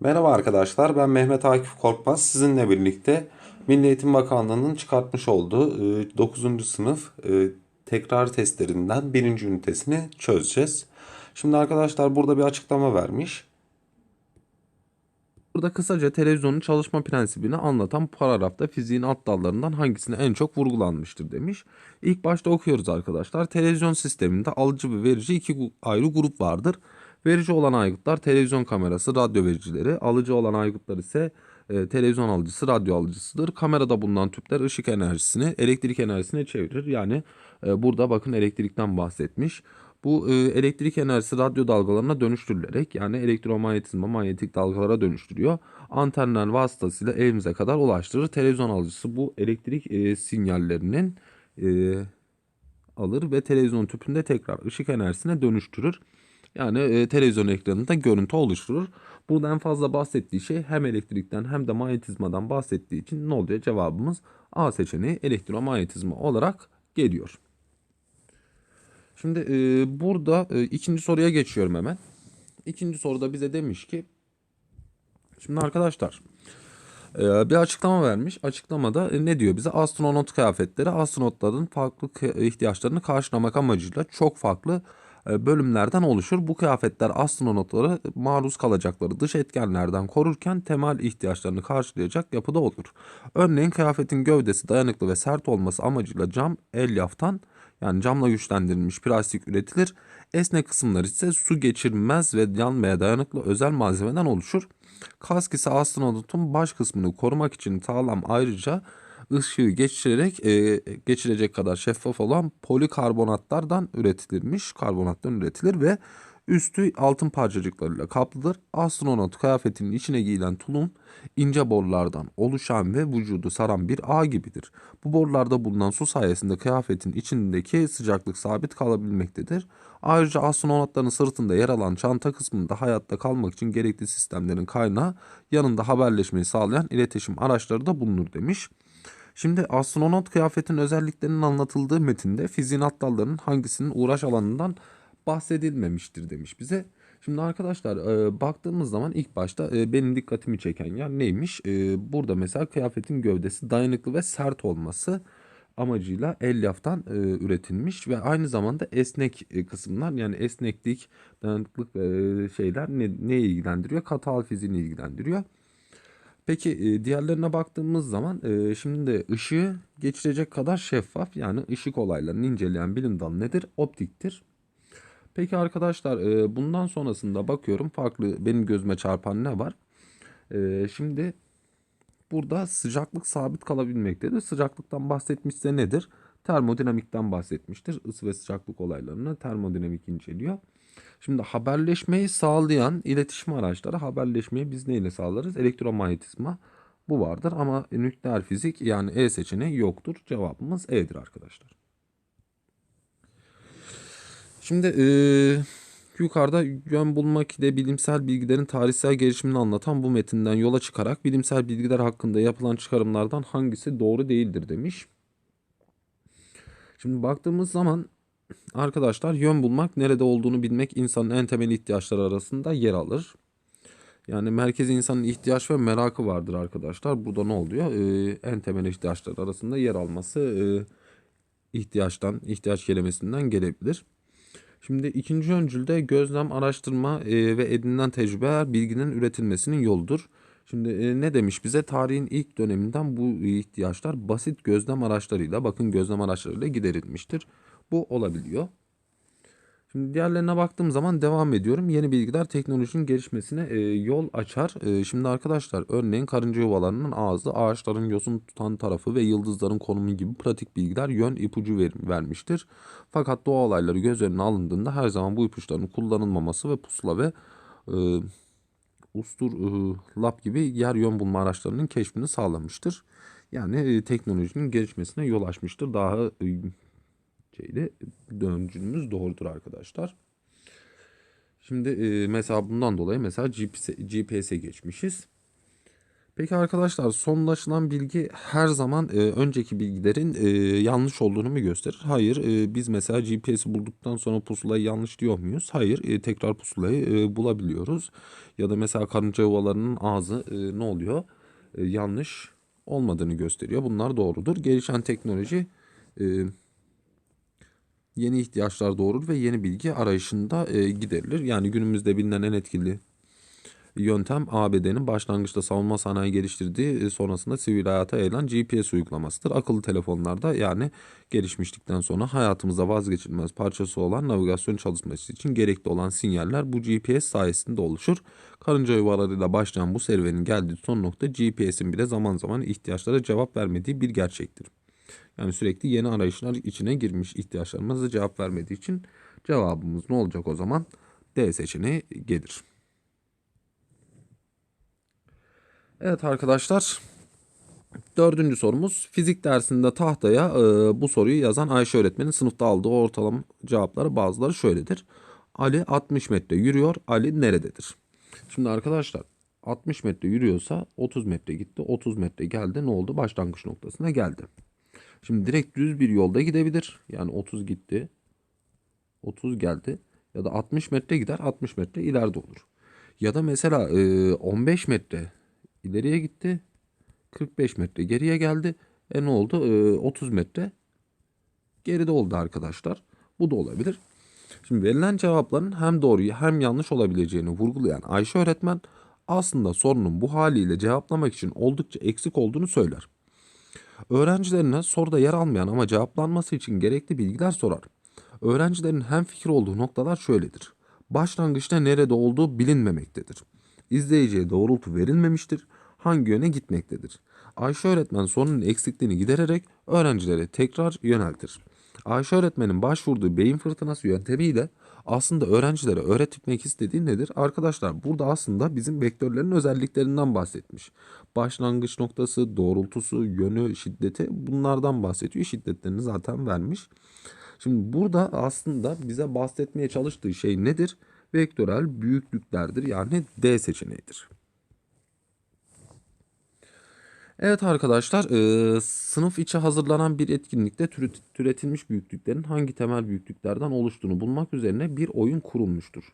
Merhaba arkadaşlar, ben Mehmet Akif Korkmaz. Sizinle birlikte Milli Eğitim Bakanlığı'nın çıkartmış olduğu 9. sınıf e, tekrar testlerinden birinci ünitesini çözeceğiz. Şimdi arkadaşlar burada bir açıklama vermiş. Burada kısaca televizyonun çalışma prensibini anlatan paragrafta fiziğin alt dallarından hangisine en çok vurgulanmıştır demiş. İlk başta okuyoruz arkadaşlar. Televizyon sisteminde alıcı ve verici iki ayrı grup vardır. Verici olan aygıtlar televizyon kamerası, radyo vericileri. Alıcı olan aygıtlar ise e, televizyon alıcısı, radyo alıcısıdır. Kamerada bulunan tüpler ışık enerjisini elektrik enerjisine çevirir. Yani e, burada bakın elektrikten bahsetmiş. Bu e, elektrik enerjisi radyo dalgalarına dönüştürülerek yani elektromanyetizma manyetik dalgalara dönüştürüyor. Antenler vasıtasıyla evimize kadar ulaştırır. Televizyon alıcısı bu elektrik e, sinyallerinin e, alır ve televizyon tüpünde tekrar ışık enerjisine dönüştürür. Yani e, televizyon ekranında görüntü oluşturur. Burada en fazla bahsettiği şey hem elektrikten hem de manyetizmadan bahsettiği için ne oluyor? Cevabımız A seçeneği elektromanyetizma olarak geliyor. Şimdi e, burada e, ikinci soruya geçiyorum hemen. İkinci soruda bize demiş ki Şimdi arkadaşlar e, bir açıklama vermiş. Açıklamada e, ne diyor bize? Astronot kıyafetleri astronotların farklı ihtiyaçlarını karşılamak amacıyla çok farklı bölümlerden oluşur. Bu kıyafetler astronotları maruz kalacakları dış etkenlerden korurken temel ihtiyaçlarını karşılayacak yapıda olur. Örneğin kıyafetin gövdesi dayanıklı ve sert olması amacıyla cam elyaftan yani camla güçlendirilmiş plastik üretilir. Esnek kısımlar ise su geçirmez ve yanmaya dayanıklı özel malzemeden oluşur. Kask ise astronotun baş kısmını korumak için sağlam ayrıca ışığı geçirerek e, geçirecek kadar şeffaf olan polikarbonatlardan üretilirmiş. Karbonattan üretilir ve üstü altın parçacıklarıyla kaplıdır. Astronot kıyafetinin içine giyilen tulum ince borulardan oluşan ve vücudu saran bir ağ gibidir. Bu borularda bulunan su sayesinde kıyafetin içindeki sıcaklık sabit kalabilmektedir. Ayrıca astronotların sırtında yer alan çanta kısmında hayatta kalmak için gerekli sistemlerin kaynağı yanında haberleşmeyi sağlayan iletişim araçları da bulunur demiş. Şimdi astronot kıyafetin özelliklerinin anlatıldığı metinde fiziğin alt dallarının hangisinin uğraş alanından bahsedilmemiştir demiş bize. Şimdi arkadaşlar e, baktığımız zaman ilk başta e, benim dikkatimi çeken yer neymiş? E, burada mesela kıyafetin gövdesi dayanıklı ve sert olması amacıyla elyaftan e, üretilmiş ve aynı zamanda esnek e, kısımlar yani esneklik, dayanıklılık e, şeyler ne, neye ilgilendiriyor? Katı hal fiziğini ilgilendiriyor. Peki e, diğerlerine baktığımız zaman e, şimdi de ışığı geçirecek kadar şeffaf yani ışık olaylarını inceleyen bilim dalı nedir? Optiktir. Peki arkadaşlar e, bundan sonrasında bakıyorum farklı benim gözüme çarpan ne var? Şimdi burada sıcaklık sabit kalabilmektedir. Sıcaklıktan bahsetmişse nedir? Termodinamikten bahsetmiştir. Isı ve sıcaklık olaylarını termodinamik inceliyor. Şimdi haberleşmeyi sağlayan iletişim araçları haberleşmeyi biz neyle sağlarız? Elektromanyetizma bu vardır ama nükleer fizik yani E seçeneği yoktur. Cevabımız E'dir arkadaşlar. Şimdi eee, yukarıda yön bulmak ile bilimsel bilgilerin tarihsel gelişimini anlatan bu metinden yola çıkarak bilimsel bilgiler hakkında yapılan çıkarımlardan hangisi doğru değildir demiş. Şimdi baktığımız zaman arkadaşlar yön bulmak, nerede olduğunu bilmek insanın en temel ihtiyaçları arasında yer alır. Yani merkezi insanın ihtiyaç ve merakı vardır arkadaşlar. Burada ne oluyor? Ee, en temel ihtiyaçlar arasında yer alması e, ihtiyaçtan, ihtiyaç kelimesinden gelebilir. Şimdi ikinci öncülde gözlem, araştırma e, ve edinilen tecrübeler bilginin üretilmesinin yoludur. Şimdi e, ne demiş bize? Tarihin ilk döneminden bu ihtiyaçlar basit gözlem araçlarıyla, bakın gözlem araçlarıyla giderilmiştir. Bu olabiliyor. Şimdi diğerlerine baktığım zaman devam ediyorum. Yeni bilgiler teknolojinin gelişmesine e, yol açar. E, şimdi arkadaşlar örneğin karınca yuvalarının ağzı, ağaçların yosun tutan tarafı ve yıldızların konumu gibi pratik bilgiler yön ipucu ver, vermiştir. Fakat doğa olayları göz önüne alındığında her zaman bu ipuçlarının kullanılmaması ve pusula ve e, ustur, e, lap gibi yer yön bulma araçlarının keşfini sağlamıştır. Yani e, teknolojinin gelişmesine yol açmıştır. Daha e, şeyle döncülümüz doğrudur arkadaşlar. Şimdi e, mesela bundan dolayı mesela GPS, GPS'e geçmişiz. Peki arkadaşlar sonlaşılan bilgi her zaman e, önceki bilgilerin e, yanlış olduğunu mu gösterir? Hayır. E, biz mesela GPS'i bulduktan sonra pusulayı yanlış diyor muyuz? Hayır. E, tekrar pusulayı e, bulabiliyoruz. Ya da mesela karınca yuvalarının ağzı e, ne oluyor? E, yanlış olmadığını gösteriyor. Bunlar doğrudur. Gelişen teknoloji e, yeni ihtiyaçlar doğurur ve yeni bilgi arayışında e, giderilir. Yani günümüzde bilinen en etkili yöntem ABD'nin başlangıçta savunma sanayi geliştirdiği e, sonrasında sivil hayata yayılan GPS uygulamasıdır. Akıllı telefonlarda yani gelişmişlikten sonra hayatımıza vazgeçilmez parçası olan navigasyon çalışması için gerekli olan sinyaller bu GPS sayesinde oluşur. Karınca yuvalarıyla başlayan bu serüvenin geldiği son nokta GPS'in bile zaman zaman ihtiyaçlara cevap vermediği bir gerçektir. Yani sürekli yeni arayışlar içine girmiş ihtiyaçlarımıza cevap vermediği için cevabımız ne olacak o zaman? D seçeneği gelir. Evet arkadaşlar. Dördüncü sorumuz. Fizik dersinde tahtaya e, bu soruyu yazan Ayşe öğretmenin sınıfta aldığı ortalama cevapları bazıları şöyledir. Ali 60 metre yürüyor. Ali nerededir? Şimdi arkadaşlar 60 metre yürüyorsa 30 metre gitti. 30 metre geldi. Ne oldu? Başlangıç noktasına geldi. Şimdi direkt düz bir yolda gidebilir. Yani 30 gitti. 30 geldi. Ya da 60 metre gider. 60 metre ileride olur. Ya da mesela e, 15 metre ileriye gitti. 45 metre geriye geldi. E ne oldu? E, 30 metre geride oldu arkadaşlar. Bu da olabilir. Şimdi verilen cevapların hem doğruyu hem yanlış olabileceğini vurgulayan Ayşe öğretmen aslında sorunun bu haliyle cevaplamak için oldukça eksik olduğunu söyler. Öğrencilerine soruda yer almayan ama cevaplanması için gerekli bilgiler sorar. Öğrencilerin hem fikir olduğu noktalar şöyledir. Başlangıçta nerede olduğu bilinmemektedir. İzleyiciye doğrultu verilmemiştir. Hangi yöne gitmektedir? Ayşe öğretmen sorunun eksikliğini gidererek öğrencilere tekrar yöneltir. Ayşe öğretmenin başvurduğu beyin fırtınası yöntemiyle aslında öğrencilere öğretmek istediği nedir? Arkadaşlar burada aslında bizim vektörlerin özelliklerinden bahsetmiş. Başlangıç noktası, doğrultusu, yönü, şiddeti bunlardan bahsediyor. Şiddetlerini zaten vermiş. Şimdi burada aslında bize bahsetmeye çalıştığı şey nedir? Vektörel büyüklüklerdir. Yani D seçeneğidir. Evet arkadaşlar, e, sınıf içi hazırlanan bir etkinlikte türet- türetilmiş büyüklüklerin hangi temel büyüklüklerden oluştuğunu bulmak üzerine bir oyun kurulmuştur.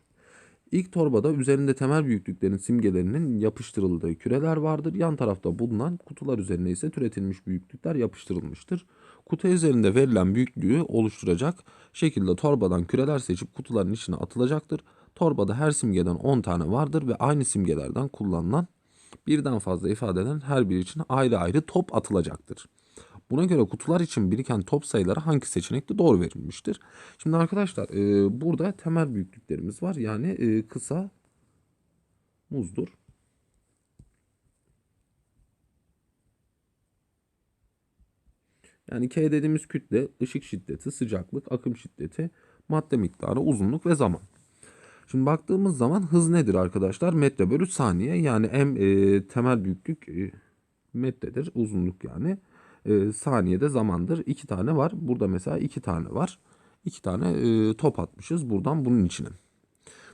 İlk torbada üzerinde temel büyüklüklerin simgelerinin yapıştırıldığı küreler vardır. Yan tarafta bulunan kutular üzerine ise türetilmiş büyüklükler yapıştırılmıştır. Kutu üzerinde verilen büyüklüğü oluşturacak şekilde torbadan küreler seçip kutuların içine atılacaktır. Torbada her simgeden 10 tane vardır ve aynı simgelerden kullanılan birden fazla ifadeden her biri için ayrı ayrı top atılacaktır. Buna göre kutular için biriken top sayıları hangi seçenekte doğru verilmiştir? Şimdi arkadaşlar e, burada temel büyüklüklerimiz var. Yani e, kısa muzdur. Yani K dediğimiz kütle, ışık şiddeti, sıcaklık, akım şiddeti, madde miktarı, uzunluk ve zaman. Şimdi baktığımız zaman hız nedir arkadaşlar? Metre bölü saniye. Yani m e, temel büyüklük e, metredir. Uzunluk yani. E, saniyede zamandır. İki tane var. Burada mesela iki tane var. İki tane e, top atmışız buradan bunun içine.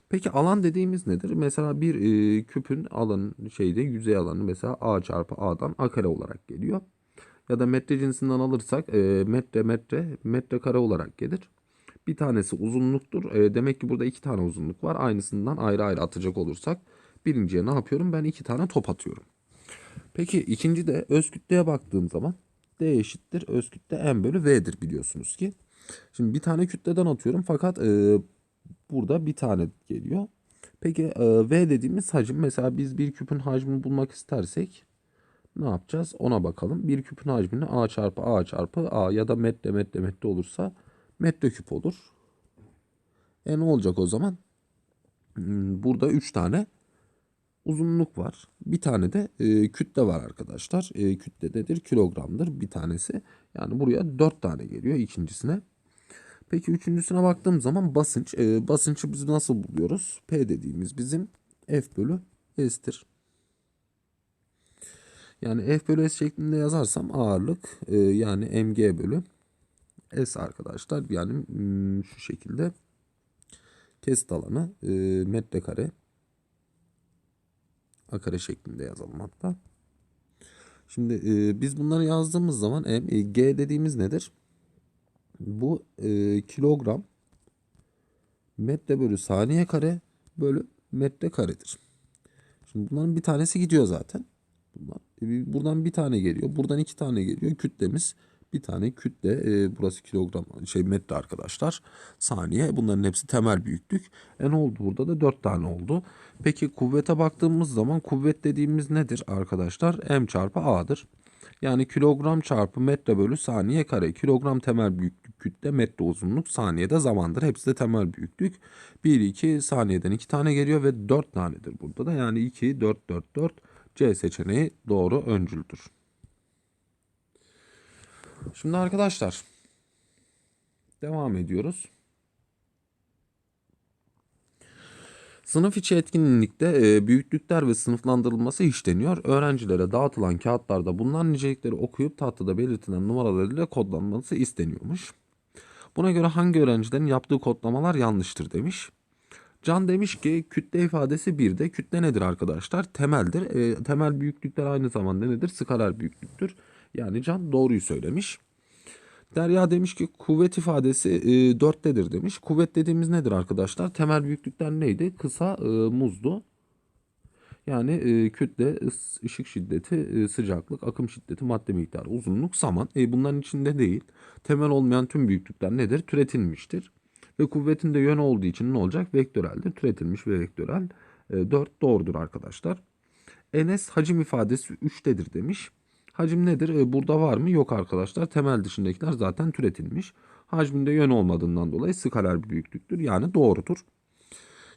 Peki alan dediğimiz nedir? Mesela bir e, küpün alanı şeyde yüzey alanı mesela a çarpı a'dan a kare olarak geliyor. Ya da metre cinsinden alırsak e, metre metre metre kare olarak gelir. Bir tanesi uzunluktur. E, demek ki burada iki tane uzunluk var. Aynısından ayrı ayrı atacak olursak birinciye ne yapıyorum? Ben iki tane top atıyorum. Peki ikinci de öz kütleye baktığım zaman D eşittir öz kütle m bölü v'dir biliyorsunuz ki. Şimdi bir tane kütleden atıyorum fakat e, burada bir tane geliyor. Peki e, v dediğimiz hacim mesela biz bir küpün hacmini bulmak istersek ne yapacağız? Ona bakalım. Bir küpün hacmini a çarpı a çarpı a ya da metre metre metre olursa metreküp olur. E ne olacak o zaman? Hmm, Burada 3 tane uzunluk var. Bir tane de e, kütle var arkadaşlar. E, kütle nedir? Kilogramdır bir tanesi. Yani buraya 4 tane geliyor ikincisine. Peki üçüncüsüne baktığım zaman basınç. E, basıncı biz nasıl buluyoruz? P dediğimiz bizim F bölü S'tir. Yani F bölü S şeklinde yazarsam ağırlık e, yani mg bölü S arkadaşlar. Yani şu şekilde kesit alanı e, metrekare a kare şeklinde yazalım hatta. Şimdi biz bunları yazdığımız zaman e, G dediğimiz nedir? Bu kilogram metre bölü saniye kare bölü metre karedir. Şimdi bunların bir tanesi gidiyor zaten. E, buradan bir tane geliyor. Buradan iki tane geliyor. Kütlemiz bir tane kütle. E, burası kilogram şey metre arkadaşlar. Saniye. Bunların hepsi temel büyüklük. E ne oldu burada da dört tane oldu. Peki kuvvete baktığımız zaman kuvvet dediğimiz nedir arkadaşlar? M çarpı A'dır. Yani kilogram çarpı metre bölü saniye kare. Kilogram temel büyüklük kütle metre uzunluk saniyede zamandır. Hepsi de temel büyüklük. 1 2 saniyeden 2 tane geliyor ve 4 tanedir burada da. Yani 2 4 4 4 C seçeneği doğru öncüldür. Şimdi arkadaşlar devam ediyoruz. Sınıf içi etkinlikte e, büyüklükler ve sınıflandırılması işleniyor. Öğrencilere dağıtılan kağıtlarda bulunan nicelikleri okuyup tahtada belirtilen numaralarıyla kodlanması isteniyormuş. Buna göre hangi öğrencilerin yaptığı kodlamalar yanlıştır demiş. Can demiş ki kütle ifadesi 1'de. Kütle nedir arkadaşlar? Temeldir. E, temel büyüklükler aynı zamanda nedir? Skaler büyüklüktür. Yani Can doğruyu söylemiş. Derya demiş ki kuvvet ifadesi e, 4'tedir demiş. Kuvvet dediğimiz nedir arkadaşlar? Temel büyüklükler neydi? Kısa e, muzdu. Yani e, kütle, ışık şiddeti, e, sıcaklık, akım şiddeti, madde miktarı, uzunluk, zaman. E, bunların içinde değil. Temel olmayan tüm büyüklükler nedir? Türetilmiştir. Ve kuvvetin de yönü olduğu için ne olacak? Vektöreldir. Türetilmiş ve vektörel. E, 4 doğrudur arkadaşlar. Enes hacim ifadesi 3'tedir demiş. Hacim nedir? E, burada var mı? Yok arkadaşlar. Temel dışındakiler zaten türetilmiş. Hacminde yön olmadığından dolayı skaler bir büyüklüktür. Yani doğrudur.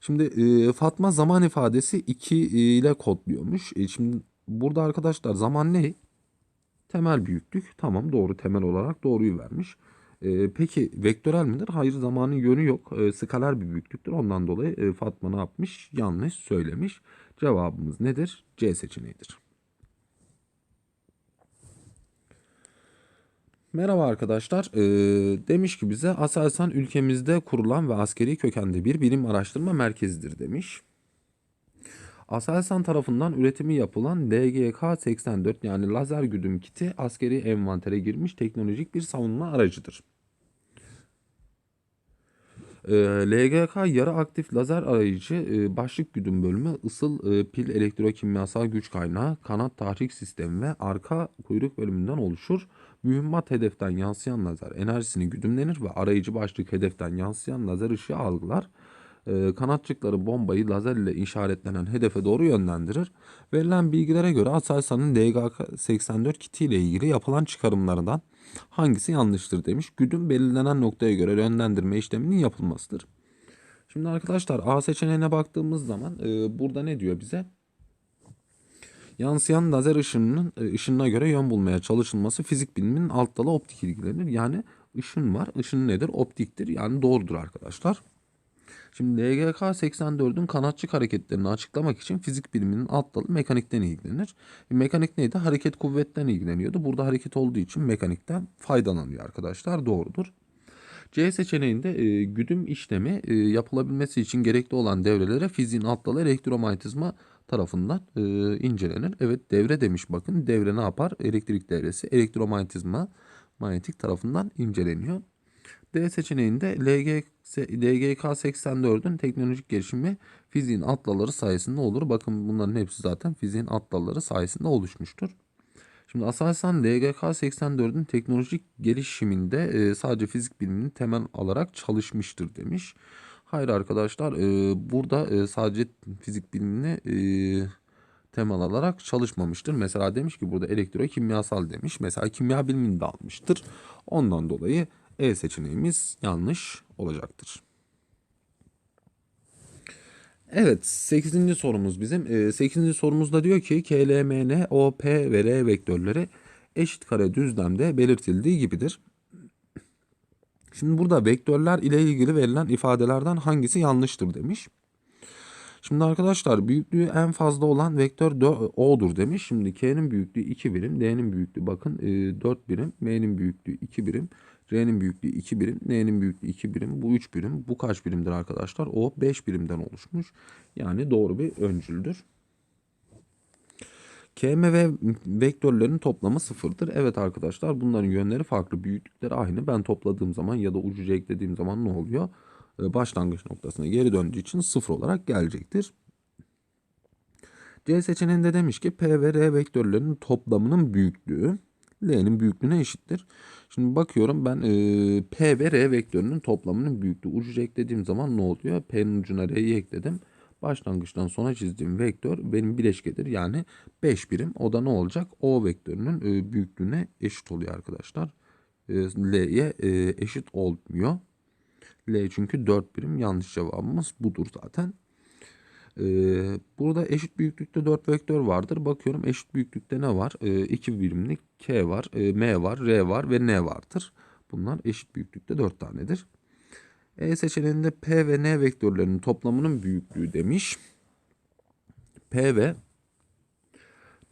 Şimdi e, Fatma zaman ifadesi 2 ile kodluyormuş. E, şimdi burada arkadaşlar zaman ne? Temel büyüklük. Tamam doğru temel olarak doğruyu vermiş. E, peki vektörel midir? Hayır zamanın yönü yok. E, skaler bir büyüklüktür. Ondan dolayı e, Fatma ne yapmış? Yanlış söylemiş. Cevabımız nedir? C seçeneğidir. Merhaba arkadaşlar. Ee, demiş ki bize Aselsan ülkemizde kurulan ve askeri kökenli bir bilim araştırma merkezidir demiş. Aselsan tarafından üretimi yapılan LGK-84 yani lazer güdüm kiti askeri envantere girmiş teknolojik bir savunma aracıdır. Ee, LGK yarı aktif lazer arayıcı e, başlık güdüm bölümü ısıl e, pil elektrokimyasal güç kaynağı kanat tahrik sistemi ve arka kuyruk bölümünden oluşur. Mühimmat hedeften yansıyan lazer enerjisini güdümlenir ve arayıcı başlık hedeften yansıyan lazer ışığı algılar. Ee, kanatçıkları bombayı lazer ile işaretlenen hedefe doğru yönlendirir. Verilen bilgilere göre Aselsan'ın DGK-84 kiti ile ilgili yapılan çıkarımlardan hangisi yanlıştır demiş. Güdüm belirlenen noktaya göre yönlendirme işleminin yapılmasıdır. Şimdi arkadaşlar A seçeneğine baktığımız zaman e, burada ne diyor bize? Yansıyan lazer ışınının e, ışınına göre yön bulmaya çalışılması fizik biliminin alt dalı optik ilgilenir. Yani ışın var. Işın nedir? Optiktir. Yani doğrudur arkadaşlar. Şimdi LGK 84'ün kanatçık hareketlerini açıklamak için fizik biliminin alt dalı mekanikten ilgilenir. E, mekanik neydi? Hareket kuvvetten ilgileniyordu. Burada hareket olduğu için mekanikten faydalanıyor arkadaşlar. Doğrudur. C seçeneğinde e, güdüm işlemi e, yapılabilmesi için gerekli olan devrelere fiziğin alt dalı elektromanyetizma tarafından e, incelenir. Evet devre demiş bakın. Devre ne yapar? Elektrik devresi elektromanyetizma manyetik tarafından inceleniyor. D seçeneğinde LG, LGK 84'ün teknolojik gelişimi fiziğin alt dalları sayesinde olur. Bakın bunların hepsi zaten fiziğin alt dalları sayesinde oluşmuştur. Şimdi Aselsan LGK 84'ün teknolojik gelişiminde e, sadece fizik bilimini temel alarak çalışmıştır demiş. Hayır arkadaşlar e, burada e, sadece fizik bilimini e, temel alarak çalışmamıştır. Mesela demiş ki burada elektrokimyasal demiş. Mesela kimya bilimini de almıştır. Ondan dolayı E seçeneğimiz yanlış olacaktır. Evet 8. sorumuz bizim. 8. sorumuzda diyor ki KLMN, OP ve R vektörleri eşit kare düzlemde belirtildiği gibidir. Şimdi burada vektörler ile ilgili verilen ifadelerden hangisi yanlıştır demiş. Şimdi arkadaşlar büyüklüğü en fazla olan vektör O'dur demiş. Şimdi K'nin büyüklüğü 2 birim, D'nin büyüklüğü bakın 4 birim, M'nin büyüklüğü 2 birim, R'nin büyüklüğü 2 birim, N'nin büyüklüğü 2 birim, bu 3 birim. Bu kaç birimdir arkadaşlar? O 5 birimden oluşmuş. Yani doğru bir öncüldür. KMV vektörlerin toplamı sıfırdır. Evet arkadaşlar bunların yönleri farklı. Büyüklükleri aynı. Ben topladığım zaman ya da ucuca eklediğim zaman ne oluyor? Ee, Başlangıç noktasına geri döndüğü için sıfır olarak gelecektir. C seçeneğinde demiş ki P ve R vektörlerinin toplamının büyüklüğü L'nin büyüklüğüne eşittir. Şimdi bakıyorum ben e, P ve R vektörünün toplamının büyüklüğü ucuca eklediğim zaman ne oluyor? P'nin ucuna R'yi ekledim. Başlangıçtan sona çizdiğim vektör benim bileşkedir. Yani 5 birim. O da ne olacak? O vektörünün e, büyüklüğüne eşit oluyor arkadaşlar. E, L'ye e, eşit olmuyor. L çünkü 4 birim. Yanlış cevabımız budur zaten. Ee, burada eşit büyüklükte 4 vektör vardır. Bakıyorum eşit büyüklükte ne var? 2 ee, birimlik K var, e, M var, R var ve N vardır. Bunlar eşit büyüklükte 4 tanedir. E seçeneğinde P ve N vektörlerinin toplamının büyüklüğü demiş. P ve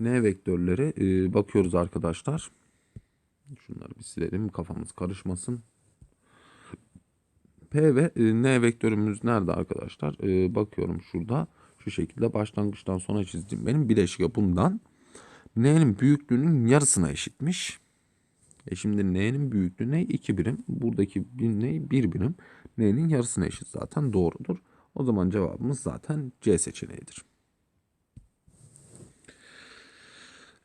N vektörleri e, bakıyoruz arkadaşlar. Şunları bir silelim kafamız karışmasın. P ve e, N vektörümüz nerede arkadaşlar? E, bakıyorum şurada. Şu şekilde başlangıçtan sona çizdiğim benim bileşik bundan. N'nin büyüklüğünün yarısına eşitmiş. E şimdi N'nin büyüklüğü ne? 2 birim. Buradaki bir ne? 1 birim. N'nin yarısına eşit zaten doğrudur. O zaman cevabımız zaten C seçeneğidir.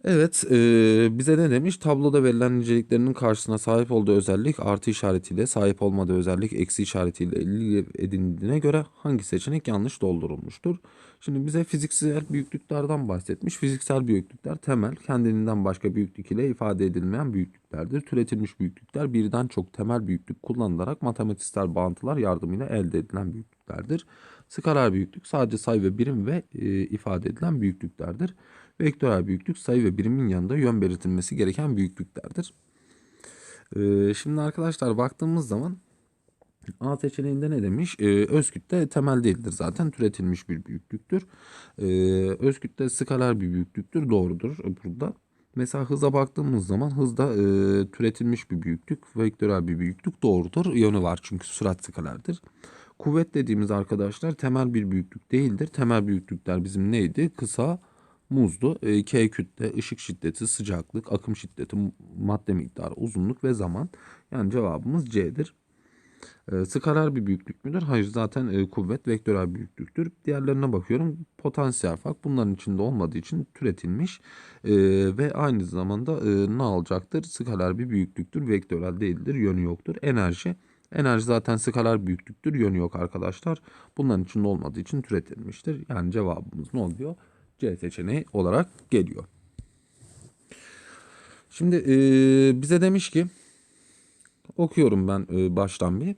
Evet, e, bize ne demiş? Tabloda verilen niceliklerinin karşısına sahip olduğu özellik artı işaretiyle, sahip olmadığı özellik eksi işaretiyle elde edildiğine göre hangi seçenek yanlış doldurulmuştur? Şimdi bize fiziksel büyüklüklerden bahsetmiş. Fiziksel büyüklükler temel, kendiliğinden başka büyüklük ile ifade edilmeyen büyüklüklerdir. Türetilmiş büyüklükler birden çok temel büyüklük kullanılarak matematiksel bağıntılar yardımıyla elde edilen büyüklüklerdir. Skalar büyüklük sadece sayı ve birim ve e, ifade edilen büyüklüklerdir. Vektörel büyüklük sayı ve birimin yanında yön belirtilmesi gereken büyüklüklerdir. Ee, şimdi arkadaşlar baktığımız zaman A seçeneğinde ne demiş? Ee, öz temel değildir zaten türetilmiş bir büyüklüktür. Ee, öz skalar bir büyüklüktür doğrudur burada. Mesela hıza baktığımız zaman hızda e, türetilmiş bir büyüklük, vektörel bir büyüklük doğrudur. Yönü var çünkü sürat skalardır. Kuvvet dediğimiz arkadaşlar temel bir büyüklük değildir. Temel büyüklükler bizim neydi? Kısa, muzdu. E, K kütle, ışık şiddeti, sıcaklık, akım şiddeti, madde miktarı, uzunluk ve zaman. Yani cevabımız C'dir. E, skalar bir büyüklük müdür? Hayır zaten e, kuvvet vektörel büyüklüktür. Diğerlerine bakıyorum. Potansiyel fark bunların içinde olmadığı için türetilmiş. E, ve aynı zamanda e, ne alacaktır? Skalar bir büyüklüktür. Vektörel değildir. Yönü yoktur. Enerji. Enerji zaten skalar büyüklüktür. Yönü yok arkadaşlar. Bunların içinde olmadığı için türetilmiştir. Yani cevabımız ne oluyor? C seçeneği olarak geliyor. Şimdi e, bize demiş ki okuyorum ben e, baştan bir.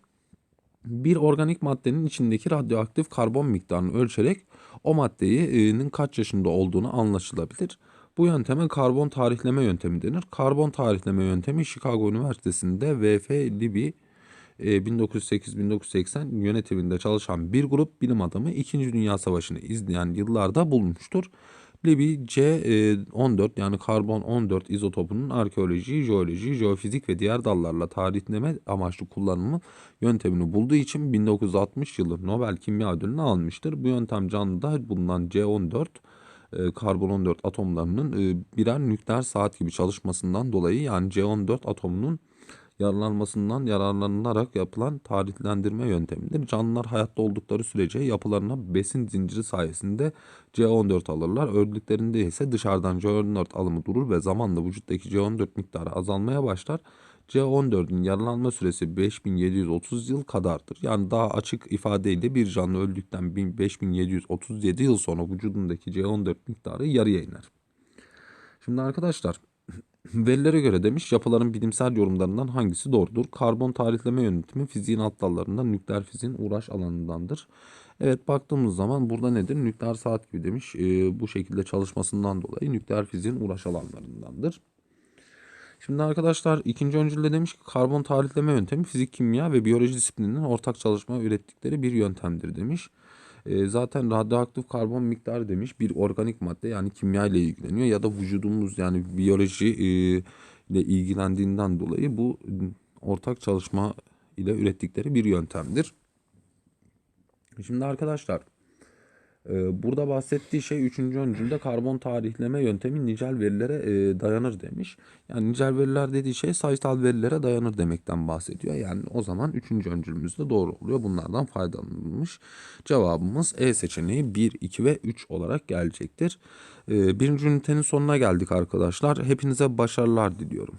Bir organik maddenin içindeki radyoaktif karbon miktarını ölçerek o maddenin kaç yaşında olduğunu anlaşılabilir. Bu yönteme karbon tarihleme yöntemi denir. Karbon tarihleme yöntemi Chicago Üniversitesi'nde V.F. Libby 1908-1980 e, yönetiminde çalışan bir grup bilim adamı 2. Dünya Savaşı'nı izleyen yıllarda bulmuştur. Libby C14 e, yani karbon 14 izotopunun arkeoloji, jeoloji, jeofizik ve diğer dallarla tarihleme amaçlı kullanımı yöntemini bulduğu için 1960 yılı Nobel Kimya Ödülünü almıştır. Bu yöntem canlıda bulunan C14 e, karbon 14 atomlarının birer nükleer saat gibi çalışmasından dolayı yani C14 atomunun yararlanmasından yararlanılarak yapılan tarihlendirme yöntemidir. Canlılar hayatta oldukları sürece yapılarına besin zinciri sayesinde C14 alırlar. Öldüklerinde ise dışarıdan C14 alımı durur ve zamanla vücuttaki C14 miktarı azalmaya başlar. C14'ün yaralanma süresi 5730 yıl kadardır. Yani daha açık ifadeyle bir canlı öldükten 5737 yıl sonra vücudundaki C14 miktarı yarıya iner. Şimdi arkadaşlar Verilere göre demiş yapıların bilimsel yorumlarından hangisi doğrudur? Karbon tarihleme yönetimi fiziğin alt dallarından nükleer fiziğin uğraş alanındandır. Evet baktığımız zaman burada nedir? Nükleer saat gibi demiş. E, bu şekilde çalışmasından dolayı nükleer fiziğin uğraş alanlarındandır. Şimdi arkadaşlar ikinci öncülde demiş ki karbon tarihleme yöntemi fizik, kimya ve biyoloji disiplininin ortak çalışma ürettikleri bir yöntemdir demiş. E, zaten radyoaktif karbon miktarı demiş bir organik madde yani kimya ile ilgileniyor ya da vücudumuz yani biyoloji e, ile ilgilendiğinden dolayı bu ortak çalışma ile ürettikleri bir yöntemdir. Şimdi arkadaşlar burada bahsettiği şey 3. öncülde karbon tarihleme yöntemi nicel verilere e, dayanır demiş. Yani nicel veriler dediği şey sayısal verilere dayanır demekten bahsediyor. Yani o zaman 3. öncülümüz de doğru oluyor. Bunlardan faydalanılmış. Cevabımız E seçeneği 1, 2 ve 3 olarak gelecektir. Ee, birinci ünitenin sonuna geldik arkadaşlar. Hepinize başarılar diliyorum.